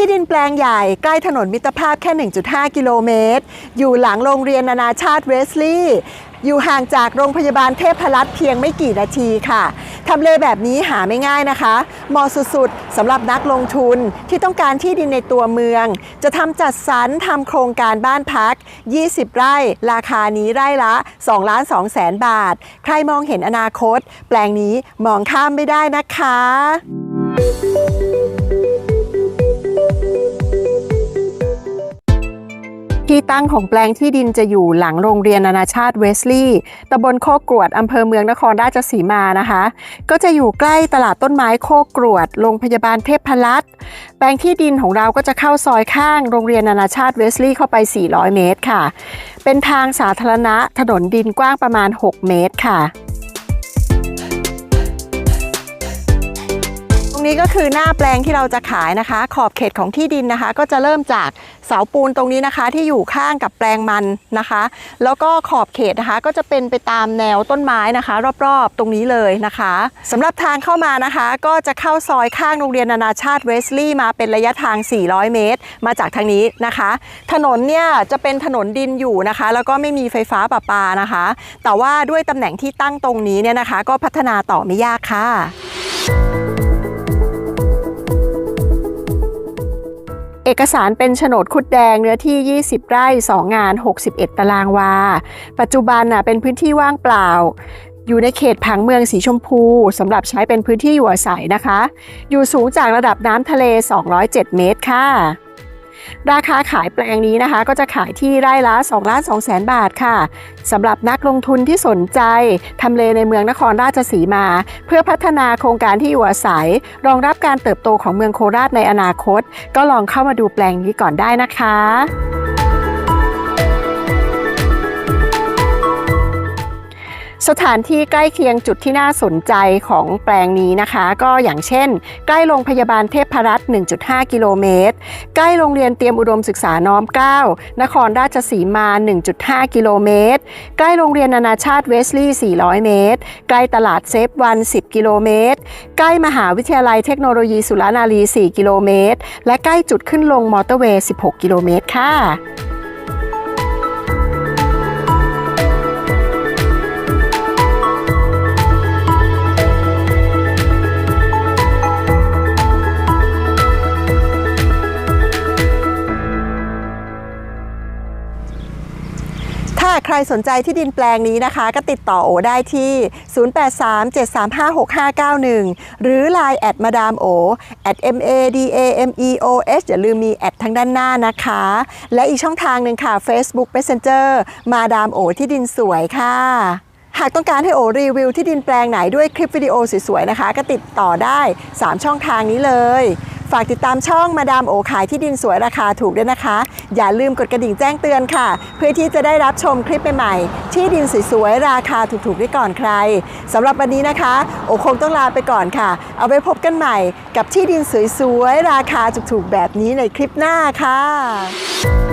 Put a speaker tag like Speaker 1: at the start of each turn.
Speaker 1: ที่ดินแปลงใหญ่ใกล้ถนนมิตรภาพแค่ 1.5 กิโลเมตร อยู่หลังโรงเรียนนานาชาติเวสลีย์อยู่ห่างจากโรงพยาบาลเทพรัตน์เพียงไม่กี่นาทีค่ะทำเลแบบนี้หาไม่ง่ายนะคะเหมาะสุดๆสำหรับนักลงทุนที่ต้องการที่ดินในตัวเมือง จะทำจัดสรรทำโครงการบ้านพัก 20 ไร่ ราคานี้ไร่ละ2ล้าน2แสนบาท ใครมองเห็นอนาคต แปลงนี้มองข้ามไม่ได้นะคะ ที่ตั้งของแปลงที่ดินจะอยู่หลังโรงเรียนนานาชาติเวสลีย์ตำบลโคกกรวดอำเภอเมืองนครราชสีมานะคะ ก็จะอยู่ใกล้ตลาดต้นไม้โคกกรวด โรงพยาบาลเทพพลัตแปลงที่ดินของเราก็จะเข้าซอยข้างโรงเรียนนานาชาติเวสลีย์เข้าไป 400 เมตรค่ะ เป็นทางสาธารณะถนนดินกว้างประมาณ 6 เมตรค่ะ รงนี้ก็คือหน้าแปลงที่เราจะขายนะคะ ขอบเขตของที่ดินนะคะ ก็จะเริ่มจากเสาปูนตรงนี้นะคะ ที่อยู่ข้างกับแปลงมันนะคะ แล้วก็ขอบเขตนะคะ ก็จะเป็นไปตามแนวต้นไม้นะคะ รอบๆ ตรงนี้เลยนะคะสำหรับทางเข้ามานะคะ ก็จะเข้าซอยข้างโรงเรียนนานาชาติเวสลีย์มาเป็นระยะทาง 400 เมตร มาจากทางนี้นะคะ ถนนเนี่ยจะเป็นถนนดินอยู่นะคะ แล้วก็ไม่มีไฟฟ้าประปานะคะ แต่ว่าด้วยตำแหน่งที่ตั้งตรงนี้เนี่ยนะคะ ก็พัฒนาต่อไม่ยากค่ะ เอกสารเป็นโฉนดคุดแดงเนื้อที่ 20 ไร่ 2 งาน 61 ตารางวา ปัจจุบันน่ะเป็นพื้นที่ว่างเปล่า อยู่ในเขตผังเมืองสีชมพูสำหรับใช้เป็นพื้นที่อยู่อาศัยนะคะ อยู่สูงจากระดับน้ำทะเล 207 เมตรค่ะ ราคาขายแปลงนี้นะคะ ก็จะขายที่ไร่ละ2ล้าน2แสนบาทค่ะสำหรับนักลงทุนที่สนใจทำเลในเมืองนครราชสีมา เพื่อพัฒนาโครงการที่อยู่อาศัย รองรับการเติบโตของเมืองโคราชในอนาคต ก็ลองเข้ามาดูแปลงนี้ก่อนได้นะคะ สถานที่ใกล้เคียงจุดที่น่าสนใจของแปลงนี้นะคะ ก็อย่างเช่น ใกล้โรงพยาบาลเทพรัตน์1.5 กิโลเมตร ใกล้โรงเรียนเตรียมอุดมศึกษาน้อมเก้านครราชสีมา 1.5 กิโลเมตร ใกล้โรงเรียนนานาชาติเวสลีย์ 400 เมตร ใกล้ตลาดเซฟวัน 10 กิโลเมตร ใกล้มหาวิทยาลัยเทคโนโลยีสุรานารี 4 กิโลเมตร และใกล้จุดขึ้นลงมอเตอร์เวย์ 16 กิโลเมตรค่ะ ถ้าใครสนใจที่ดินแปลงนี้นะคะ ก็ติดต่อโอได้ที่ 0837356591 หรือ Line แอดมาดามโอ at m a d a m e o h อย่าลืมมีแอดทางด้านหน้านะคะ และอีกช่องทางหนึ่งค่ะ Facebook Messenger มาดามโอที่ดินสวยค่ะหากต้องการให้โอรีวิวที่ดินแปลงไหนด้วยคลิปวิดีโอสวยๆนะคะ ก็ติดต่อได้ 3 ช่องทางนี้เลย ฝากติดตามช่องมาดามโอขายที่ดินสวยราคาถูกด้วยนะคะ อย่าลืมกดกระดิ่งแจ้งเตือนค่ะ เพื่อที่จะได้รับชมคลิปใหม่ๆ ที่ดินสวยๆราคาถูกๆได้ก่อนใครสำหรับวันนี้นะคะ โอคงต้องลาไปก่อนค่ะ เอาไว้พบกันใหม่กับที่ดินสวยๆราคาถูกๆแบบนี้ในคลิปหน้าค่ะ